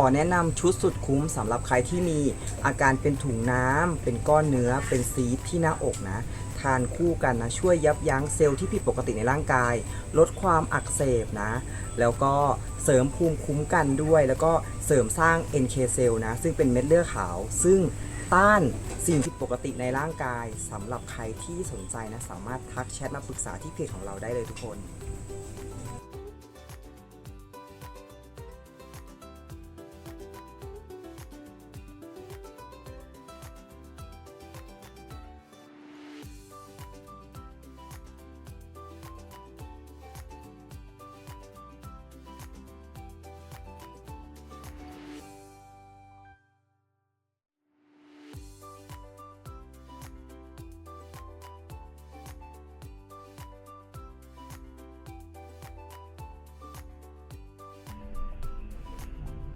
อแนะนำชุดสุดคุ้มสำหรับใครที่มีอาการเป็นถุงน้ำ เป็นก้อนเนื้อ เป็นซีดที่หน้าอกนะ ทานคู่กันนะ ช่วยยับยั้งเซลล์ที่ผิดปกติในร่างกาย ลดความอักเสบนะ แล้วก็เสริมภูมิคุ้มกันด้วย แล้วก็เสริมสร้าง NK เซลล์นะ ซึ่งเป็นเม็ดเลือดขาว ซึ่งต้านสิ่งผิดปกติในร่างกายสำหรับใครที่สนใจนะ สามารถทักแชทมาปรึกษาที่เพจของเราได้เลยทุกคน